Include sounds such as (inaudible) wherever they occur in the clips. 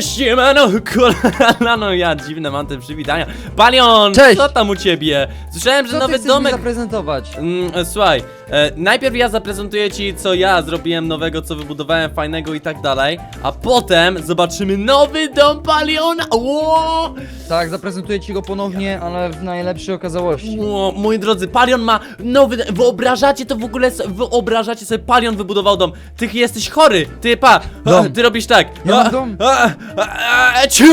Siemano, kolano, (laughs) ja dziwne mam te przywitania. Palion, Cześć! co tam u ciebie? Słyszałem, że Co ty nowy chcesz mi domek... zaprezentować? Mm, e, słuchaj, e, najpierw ja zaprezentuję ci, co ja zrobiłem nowego, co wybudowałem fajnego i tak dalej, a potem zobaczymy nowy dom Paliona! Ło! Tak, zaprezentuję ci go ponownie, ale w najlepszej okazałości. Ło, moi drodzy, Palion ma nowy... Wyobrażacie to w ogóle... Wyobrażacie sobie, Palion wybudował dom. Ty jesteś chory, ty pa, Dom. ty robisz tak. Ja mam dom. a, a, a, ciu.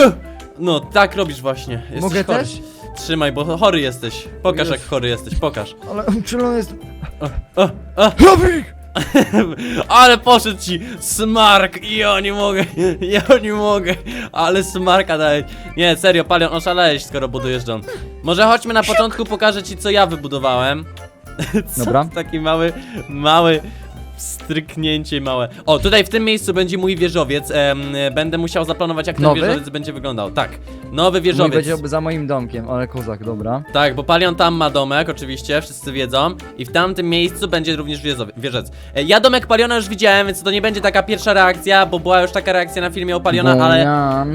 No, tak robisz właśnie. Jesteś Mogę chory. też? Trzymaj, bo chory jesteś. Pokaż, Jezu. jak chory jesteś, pokaż. Ale uczulony jest... O, o. Robik! (laughs) Ale poszedł ci smark! Ja nie mogę, (laughs) ja nie mogę, ale smarka daj. Nie, serio, Palion, oszalałeś, skoro budujesz dom. Może chodźmy na początku, pokażę ci, co ja wybudowałem. (laughs) Co? Dobra. Taki mały, mały stryknięcie małe. O, tutaj w tym miejscu będzie mój wieżowiec. Em, będę musiał zaplanować, jak ten Nowy? wieżowiec będzie wyglądał. Tak, nowy Mój wieżowiec. będzie za moim domkiem, ale kozak, dobra. Tak, bo Palion tam ma domek, oczywiście, wszyscy wiedzą. I w tamtym miejscu będzie również wieżowi- wieżec. E, Ja domek Paliona już widziałem, więc to nie będzie taka pierwsza reakcja, bo była już taka reakcja na filmie o Paliona, ale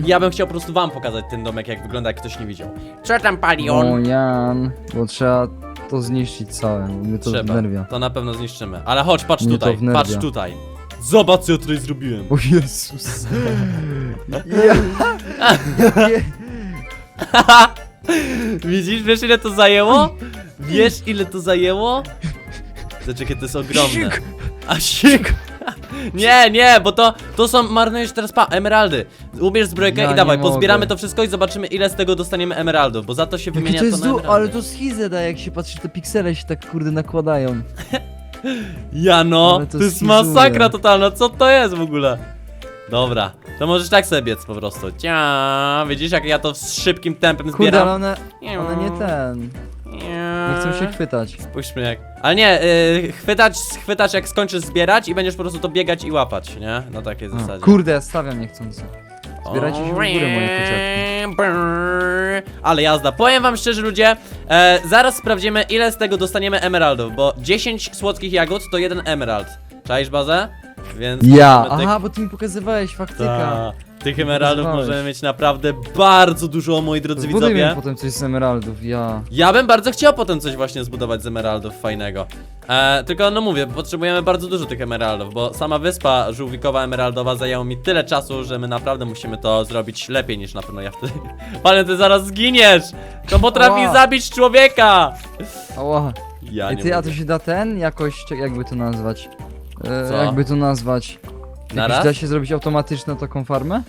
ja bym chciał po prostu wam pokazać ten domek, jak wygląda, jak ktoś nie widział. Co tam Palion? Bojan, bo trzeba to zniszczyć całe, bo mnie to Trzeba, wnerwia. to na pewno zniszczymy. Ale chodź, patrz Mnie to tutaj, wnerwia. patrz tutaj. Zobacz, co ja tutaj zrobiłem. O Jezus. ja... Nie. Widzisz, wiesz ile to zajęło? Wiesz ile to zajęło? Zaczekaj, to jest ogromne. A sik! Nie, nie, bo to, to są, marnujesz teraz pa, emeraldy. Ubierz zbrojkę Ja i dawaj, nie pozbieramy mogę. to wszystko i zobaczymy ile z tego dostaniemy emeraldów, bo za to się Jakie wymienia to to, jest na du- emeraldy. ale to schizę da, jak się patrzy, te piksele się tak kurde nakładają. (laughs) Ja no, Ale to to jest schizuje. masakra totalna, co to jest w ogóle? Dobra, to możesz tak sobie biec po prostu. Cia, widzisz jak ja to z szybkim tempem Kurde, ale zbieram? one, one nie ten, nie chcą się chwytać. Spójrzmy jak. Ale nie, y, chwytać, chwytać jak skończysz zbierać i będziesz po prostu to biegać i łapać, nie? Na takiej A, zasadzie. Kurde, ja stawiam niechcący. Zbierajcie się w górę, moje kociaki. Ale jazda. Powiem wam szczerze, ludzie, e, zaraz sprawdzimy, ile z tego dostaniemy emeraldów, bo 10 słodkich jagód to jeden emerald. Czaisz bazę? Więc Ja, możemy aha, bo ty mi pokazywałeś faktyka. Ta, tych emeraldów Pokazywałeś. możemy mieć naprawdę bardzo dużo, moi drodzy Zbuduj mi widzowie. potem coś z emeraldów, ja. Ja bym bardzo chciał potem coś właśnie zbudować z emeraldów fajnego. E, tylko no mówię, potrzebujemy bardzo dużo tych emeraldów, bo sama wyspa żółwikowa emeraldowa zajęła mi tyle czasu, że my naprawdę musimy to zrobić lepiej niż na pewno ja wtedy. (laughs) Panie, ty zaraz zginiesz! To potrafi Ała. zabić człowieka! Ała. Ja Ej, nie ty, a to się da ten jakoś, jakby to nazwać? E, Co? jakby to nazwać? Na Jakoś raz? da się zrobić automatyczną taką farmę?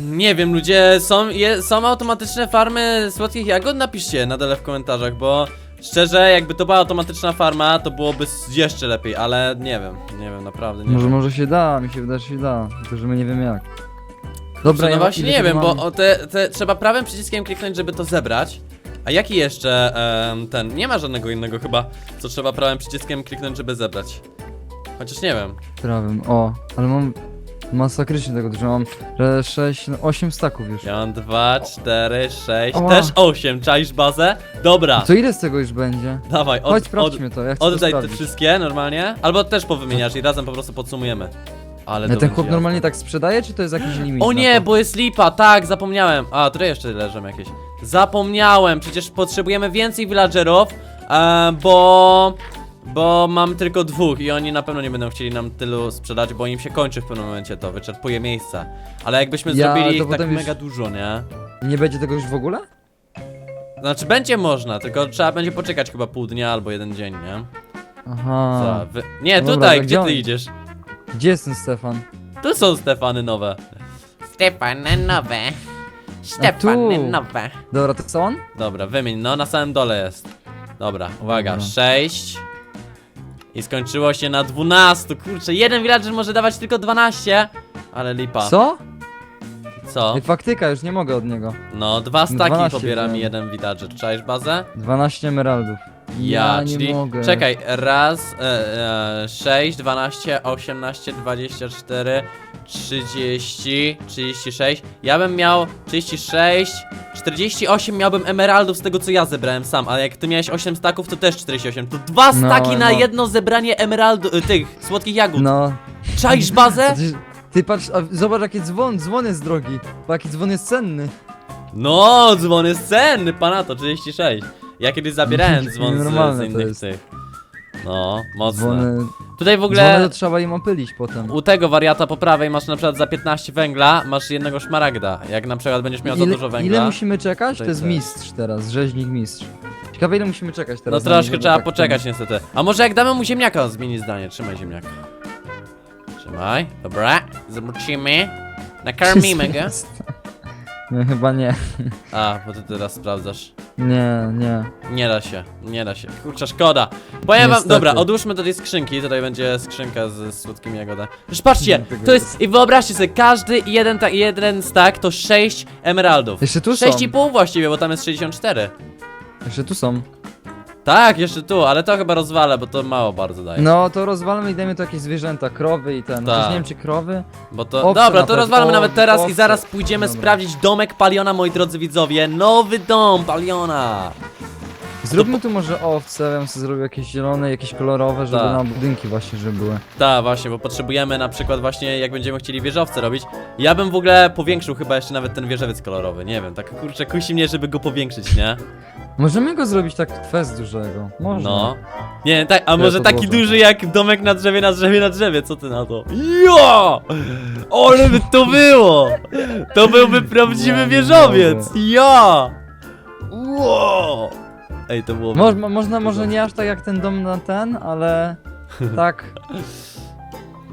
Nie wiem, ludzie, są, je, są automatyczne farmy słodkich jagód? Napiszcie na dole w komentarzach, bo szczerze, jakby to była automatyczna farma, to byłoby s- jeszcze lepiej, ale nie wiem, nie wiem, naprawdę nie Może, wiem. może się da, mi się wydaje, że się da. Tylko, że my nie wiemy jak. Dobra, no ja właśnie ile nie tego wiem, bo o te, te, trzeba prawym przyciskiem kliknąć, żeby to zebrać. A jaki jeszcze em, ten? Nie ma żadnego innego chyba, co trzeba prawym przyciskiem kliknąć, żeby zebrać. Chociaż nie wiem. Prawym, o, ale mam masakrycznie tego dużo, mam że 6, no 8 staków już. Ja mam 2, 4, 6, Ała. też 8. Czaisz bazę? Dobra, To ile z tego już będzie? dawaj, od, Chodź, od, sprawdźmy to, ja chcę to oddaj te sprawdzić. wszystkie normalnie. Albo też powymieniasz i razem po prostu podsumujemy. Ale to ten będzie chłop normalnie tak sprzedaje, czy to jest jakiś limit? O na nie, to? bo jest lipa, tak, zapomniałem. A, tutaj jeszcze leżą jakieś. Zapomniałem, przecież potrzebujemy więcej villagerów, e, bo... Bo mam tylko dwóch i oni na pewno nie będą chcieli nam tylu sprzedać, bo im się kończy w pewnym momencie to, wyczerpuje miejsca. Ale jakbyśmy Ja, zrobili to ich tak potem już- mega dużo, nie? Nie będzie tego już w ogóle? Znaczy będzie można, tylko trzeba będzie poczekać chyba pół dnia albo jeden dzień, nie? Aha. Co? Wy... Nie, Dobra, tutaj, to gdzie gdzie ty idziesz? Gdzie jest ten Stefan? Tu są Stefany nowe. Stefany nowe. tu. Stefany nowe. Dobra, to co on? Dobra, wymień, no na samym dole jest. Dobra, uwaga, Dobra. 6 I skończyło się na 12, kurczę, jeden villager może dawać tylko 12 Ale lipa Co? Co? Ej, faktyka, już nie mogę od niego. No, dwa staki 12 pobiera mi wziąłem. jeden villager, czaisz bazę? 12 emeraldów. Ja, nie czyli, mogę. czekaj, raz, e, e, 6, 12, 18, 24, 30, 36 Ja bym miał 36, 48 miałbym emeraldów z tego co ja zebrałem sam Ale jak ty miałeś 8 staków to też 48 To dwa No, staki na no. jedno zebranie emeraldu, y, tych słodkich jagód No. Czaisz bazę? Ty, (laughs) Ty patrz, a zobacz jaki dzwon, dzwon jest drogi. Bo jaki dzwon jest cenny. No, dzwon jest cenny, pana to 36. Ja kiedyś zabierałem (laughs) dzwon z, z Nienormalne to innych jest. tych. No, mocne. Dzwony, Tutaj w dzwony ogóle to trzeba im opylić potem. u tego wariata po prawej masz na przykład za 15 węgla, masz jednego szmaragda. Jak na przykład będziesz miał za Ile, dużo węgla. ile musimy czekać? Tutaj To jest też. mistrz teraz, rzeźnik mistrz. Ciekawe ile musimy czekać No teraz. na troszkę niego, bo trzeba tak poczekać niestety. A może jak damy mu ziemniaka, on zmieni zdanie. Trzymaj ziemniaka. Trzymaj, dobra. Zobaczymy. Nakarmimy go. Nie, chyba nie. A, bo ty teraz sprawdzasz. Nie, nie. Nie da się, nie da się. Kurczę, szkoda. Powiem wam, Niestety. dobra, odłóżmy do tej skrzynki. Tutaj będzie skrzynka z słodkimi jagodami. Już patrzcie, No, to jest. I wyobraźcie sobie, każdy jeden, ta, jeden stack to 6 emeraldów. Jeszcze tu są. 6,5 właściwie, bo tam jest 64. Jeszcze tu są. Tak, jeszcze tu, ale to chyba rozwalę, bo to mało bardzo daje. No to rozwalmy i dajmy tu jakieś zwierzęta, krowy i ten. Tak. Chociaż nie wiem czy krowy. Bo to. Owce dobra, to nawet, rozwalamy nawet teraz i owce. zaraz pójdziemy Dobra. sprawdzić domek Paliona, moi drodzy widzowie. Nowy dom Paliona. Zróbmy tu może owce, ja bym sobie zrobił jakieś zielone, jakieś kolorowe, żeby Tak. na budynki właśnie, żeby były. Tak, właśnie, bo potrzebujemy na przykład właśnie, jak będziemy chcieli wieżowce robić. Ja bym w ogóle powiększył chyba jeszcze nawet ten wieżowiec kolorowy. Nie wiem, tak kurczę, kusi mnie, żeby go powiększyć, nie? Możemy go zrobić tak fest dużego. Można. No. Nie, tak, a może taki podłożę. duży jak domek na drzewie, na drzewie, na drzewie, co ty na to? Jo! Ale by to było! To byłby prawdziwy Ja nie wieżowiec! Ja! Wow! Ej, to było... Moż, mo- można może nie aż tak jak ten dom na ten, ale (laughs) tak.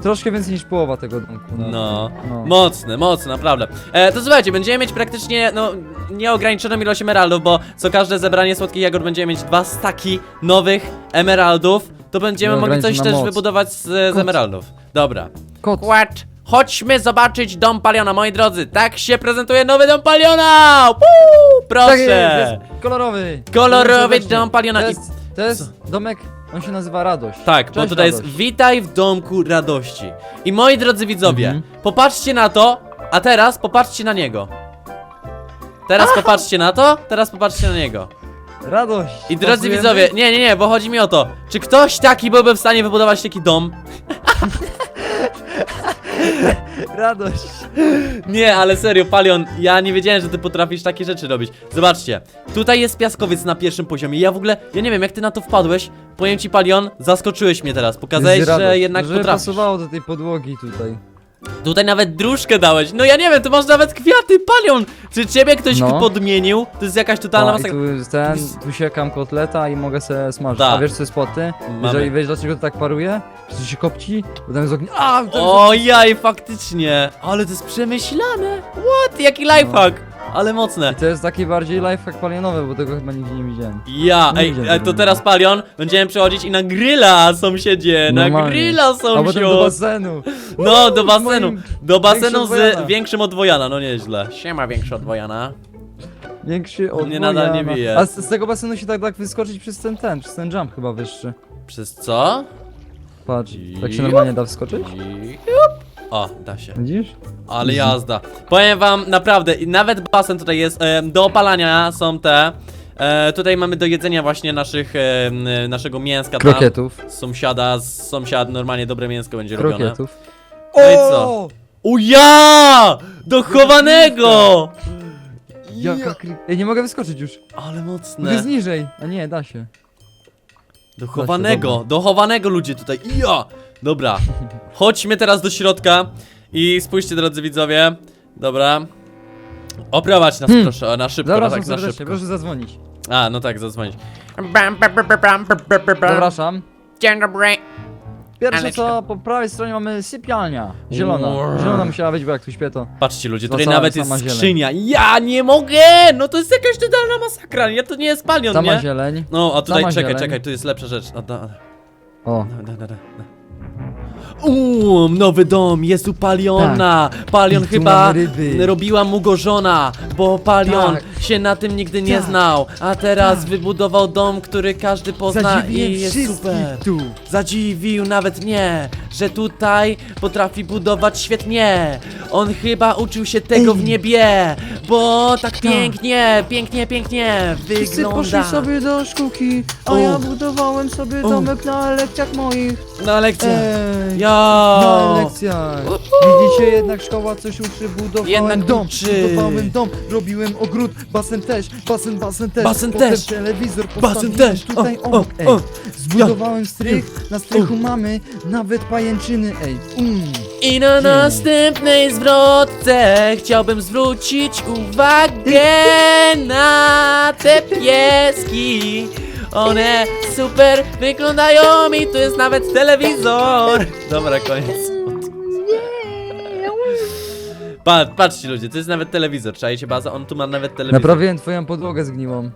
Troszkę więcej niż połowa tego domku. No, No. mocne, mocne, naprawdę. E, to słuchajcie, będziemy mieć praktycznie, no, nieograniczoną ilość emeraldów, bo co każde zebranie słodkich jagód będziemy mieć dwa staki nowych emeraldów, to będziemy mogli coś Nieograniczona też moc. wybudować z, z emeraldów. Dobra. Kot. Chodźmy zobaczyć dom Paliona, moi drodzy. Tak się prezentuje nowy dom Paliona! Woo! Tak jest, Proszę! jest kolorowy. Kolorowy Serdecznie. dom Paliona. To I- jest, to jest domek, on się nazywa Radość. Tak, bo Cześć, tutaj jest Radość. witaj w domku radości. I moi drodzy widzowie, Mhm. popatrzcie na to, a teraz popatrzcie na niego. Teraz popatrzcie na to, teraz popatrzcie na niego. Radość. I drodzy Pasujemy? widzowie, nie, nie, nie, bo chodzi mi o to, czy ktoś taki byłby w stanie wybudować taki dom? (laughs) (laughs) Radość. Nie, ale serio, Palion, ja nie wiedziałem, że ty potrafisz takie rzeczy robić. Zobaczcie, tutaj jest piaskowiec na pierwszym poziomie. Ja w ogóle, ja nie wiem, jak ty na to wpadłeś. Powiem ci, Palion, zaskoczyłeś mnie teraz. Pokazałeś, że jednak żeby potrafisz. pasowało do tej podłogi tutaj. Tutaj nawet dróżkę dałeś. No ja nie wiem, ty masz nawet kwiaty, Palion. Czy ciebie ktoś No. podmienił? To jest jakaś totalna A, i masakra. tu jest ten, tu siekam kotleta i mogę sobie smażyć. Tak. A wiesz co jest po? Mamy. Jeżeli wiesz dlaczego to tak paruje? Że to się kopci? Bo tam jest ognia. A! Tam jest O jaj, faktycznie. Ale to jest przemyślane. What? Jaki lifehack. Ale mocne. I to jest taki bardziej lifehack palionowy, bo tego chyba nigdzie nie widziałem. Ja, Nie ej, widziałem ej, tego to teraz Palion, będziemy przechodzić i na grilla, sąsiedzie, na Normalnie. grilla, A potem do basenu. No, do basenu, moim do basenu większym z większym od Wojana, no nieźle. Siema, większy od Wojana. Większy od Nie, nadal nie Wojana. bije. A z, z tego basenu się tak tak wyskoczyć przez ten ten, przez ten jump chyba wyższy. Przez co? Patrz, tak się normalnie da wskoczyć? I- Jup. O, da się. Widzisz? Ale jazda. Powiem wam, naprawdę, i nawet basen tutaj jest, e, do opalania są te. E, tutaj mamy do jedzenia właśnie naszych, e, m, naszego mięska tam. Krokietów. Z Sąsiada, z sąsiad, normalnie dobre mięsko będzie robione. Krokietów. No i co? O ja! Do chowanego! Jaka kri... Ej, nie mogę wyskoczyć już. Ale mocne. z niżej. A nie, da się. Do chowanego, dobra. do chowanego ludzie tutaj. Ja! Dobra. (laughs) Chodźmy teraz do środka i spójrzcie drodzy widzowie. Dobra. Oprowadź nas Hmm. proszę, na szybko, Zapraszam tak na serdecznie, szybko. proszę zadzwonić. A, no tak, zadzwonić. Bam, bam, bam, bam, bam, bam, bam, bam. Zapraszam. Dzień dobry. Pierwsze co, po prawej stronie mamy sypialnia. Zielona. Wow. Zielona musiała być, bo jak tu śpię to... Patrzcie ludzie, tutaj nawet jest sama zieleń. skrzynia. Ja nie mogę! No to jest jakaś totalna masakra. Ja to nie jest palion, Sama nie? zieleń. No, a tutaj sama czekaj, zieleń. czekaj, tu jest lepsza rzecz. Da, O. da, da, da, da. Uuu, nowy dom, jest u Paliona. Palion I tu chyba ryby. robiła mu go żona, bo Palion Tak. się na tym nigdy nie Tak. znał. A teraz wybudował dom, który każdy pozna Zadziwiłem i jest wszystkich super. tu. Zadziwił nawet mnie, że tutaj potrafi budować świetnie. On chyba uczył się tego w niebie, bo tak pięknie, pięknie, pięknie Wszyscy wygląda. poszli sobie do szkółki, a O. ja budowałem sobie O. domek na lekcjach moich. Na lekcję. Ej, Ja. na lekcjach. Widzicie, jednak szkoła coś uczy, budowałem Jednak dom, uczy. budowałem dom, robiłem ogród, basen też, basen, basen też, Basen potem też. telewizor Basen postawiłem też. tutaj, O, o, o, ej, zbudowałem strych, na strychu mamy nawet pajęczyny, ej, mm. I na następnej zwrotce chciałbym zwrócić uwagę na te pieski. One super wyglądają i tu jest nawet telewizor. Dobra, koniec. Patrz, patrzcie ludzie, to jest nawet telewizor, czajcie baza, on tu ma nawet telewizor. Naprawiłem twoją podłogę zgniłą.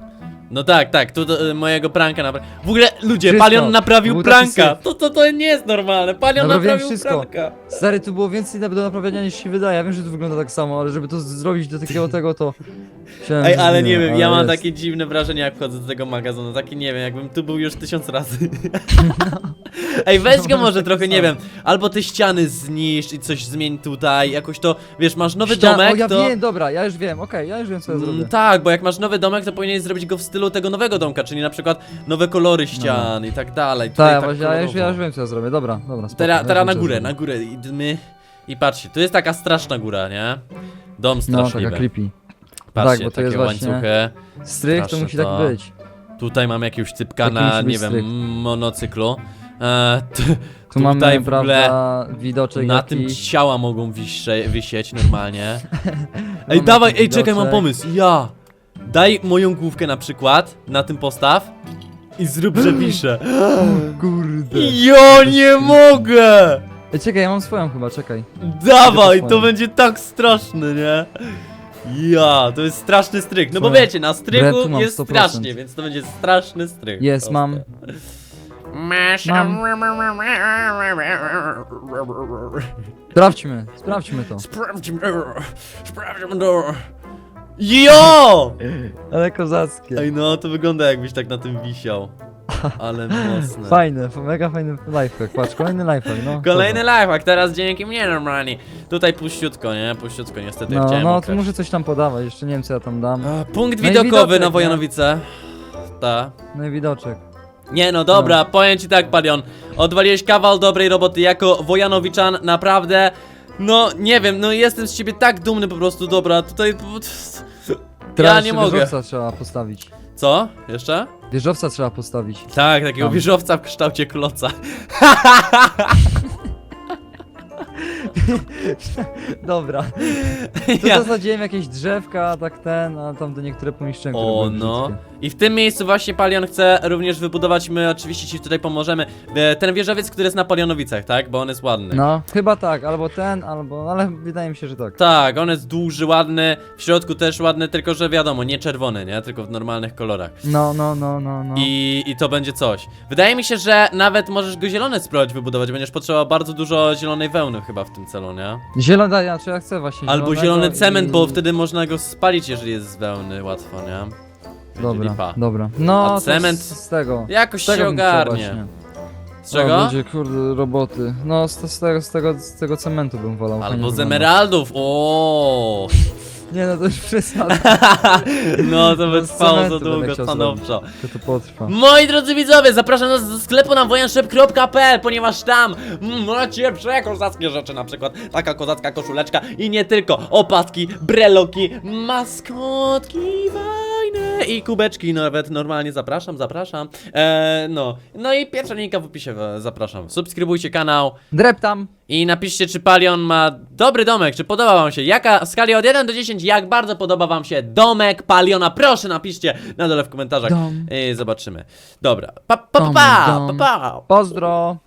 No tak, tak, tu do, y, mojego pranka napra... W ogóle, ludzie, Wszystko. Palion naprawił Był taki pranka. syf. To, to, to nie jest normalne. Palion Naprawiłem naprawił wszystko. pranka. Stary, tu było więcej do naprawiania niż się wydaje. Ja wiem, że to wygląda tak samo, ale żeby to z- zrobić do takiego (laughs) tego, to... Myślałem, Ej, że ale nie wiem, ja ale mam jest. takie dziwne wrażenie, jak wchodzę do tego magazynu. Takie nie wiem, jakbym tu był już tysiąc razy. (laughs) Ej, weź go No, może trochę, nie wiem. Albo te ściany zniszcz i coś zmień tutaj. Jakoś to, wiesz, masz nowy Ścian- domek, O, ja to. wiem, dobra, ja już wiem, okej, ja już wiem, co ja zrobię. Mm, tak, bo jak masz nowy domek, to powinieneś zrobić go w stylu tego nowego domka, czyli na przykład nowe kolory ścian i tak dalej. Tutaj Tak, tak właśnie, ja już, ja już wiem, co ja zrobię, dobra, dobra, spoko, Teraz, ja teraz wiem, na co górę, zrobię. na górę idźmy. I patrzcie, tu jest taka straszna góra, nie? Dom No, straszliwy. taka creepy. Patrzcie, tak, bo to takie jest właśnie- łańcuchy. Strych to Straszne musi to. tak być. Tutaj mam jakiegoś Taki na, musi być nie wiem, monocyklu. E, t, Tu tutaj mamy, w ogóle prawda, widoczek na tym jakiś. ciała mogą wisze, wisieć normalnie. (laughs) Ej, Mamy dawaj, taki ej, czekaj, mam widoczek. pomysł. Ja! Daj moją główkę na przykład, na tym postaw i zrób, że (gasps) wiszę. Kurde. Ja nie mogę! Ej, czekaj, ja mam swoją chyba, czekaj. Dawaj, to będzie tak straszne, nie? Ja, to jest straszny stryk. No bo wiecie, na mam jest 100%. strasznie, więc to będzie straszny strych. Jest. Mam. Sprawdźmy, sprawdźmy to. Sprawdźmy, sprawdźmy to. Jo! Ale kozackie. Ej, no to wygląda jakbyś tak na tym wisiał. Ale mocne. (laughs) Fajne, mega fajny lifehack, patrz, kolejny lifehack, no. Kolejny lifehack, teraz dzięki mnie normalnie. Tutaj puściutko, nie? Puściutko niestety No, chciałem no, to muszę coś tam podawać, jeszcze nie wiem co ja tam dam. A, Punkt No i widokowy widoczek, na nie? Wojanowice. Ta. No i widoczek. Nie no, dobra, powiem ci tak, Palion. Odwaliłeś kawał dobrej roboty jako Wojanowiczan, naprawdę. No, nie wiem, no jestem z ciebie tak dumny po prostu, dobra, tutaj... Teraz Ja nie jeszcze mogę. wieżowca trzeba postawić. Co? Jeszcze? Wieżowca trzeba postawić. Tak, takiego Tam. wieżowca w kształcie kloca. (laughs) (laughs) Dobra. Tu Ja. zasadziłem jakieś drzewka, tak ten, a tam do niektóre pomieszczenia. które O były no. brzydkie. I w tym miejscu właśnie Palion chce również wybudować, my oczywiście ci tutaj pomożemy, e, ten wieżowiec, który jest na Palionowicach, tak? Bo on jest ładny. No, chyba tak, albo ten, albo, ale wydaje mi się, że tak. Tak, on jest duży, ładny, w środku też ładny, tylko że wiadomo, nie czerwony, nie? Tylko w normalnych kolorach. No, no, no, no, no. I, I to będzie coś. Wydaje mi się, że nawet możesz go zielony spróbować wybudować. Będziesz potrzebował bardzo dużo zielonej wełny chyba w tym celu, nie? Zielona, ja, czy ja chcę właśnie Albo zielonego zielony cement, i... bo wtedy można go spalić, jeżeli jest z wełny łatwo, nie? Będzie Dobra, lipa. dobra. No, A to cement? Z, z tego. Jakoś Z tego się bym chciał ogarnie. właśnie. Z O, czego? będzie, kurde, roboty. No, z, z, tego, z, tego, z tego cementu bym wolał. fajnie Albo z wygląda. emeraldów, o. Nie no, to już przesada, (laughs) No to by z trwało za cementu będę długo, chciał stanowczo. to to potrwa. Moi drodzy widzowie, zapraszam nas do sklepu na wojanshop.pl, ponieważ tam macie przekozackie rzeczy, na przykład taka kozacka koszuleczka i nie tylko, opatki, breloki, maskotki fajne i kubeczki, nawet normalnie zapraszam, zapraszam. Eee, no, no i pierwsza linka w opisie, e, zapraszam. Subskrybujcie kanał Drep tam! i napiszcie, czy Palion ma dobry domek, czy podoba wam się. Jaka w skali od 1 do 10, jak bardzo podoba wam się domek Paliona? Proszę napiszcie na dole w komentarzach. Dom. I zobaczymy. Dobra. Pa pa pa Dom, pa, pa, pa. Pozdro!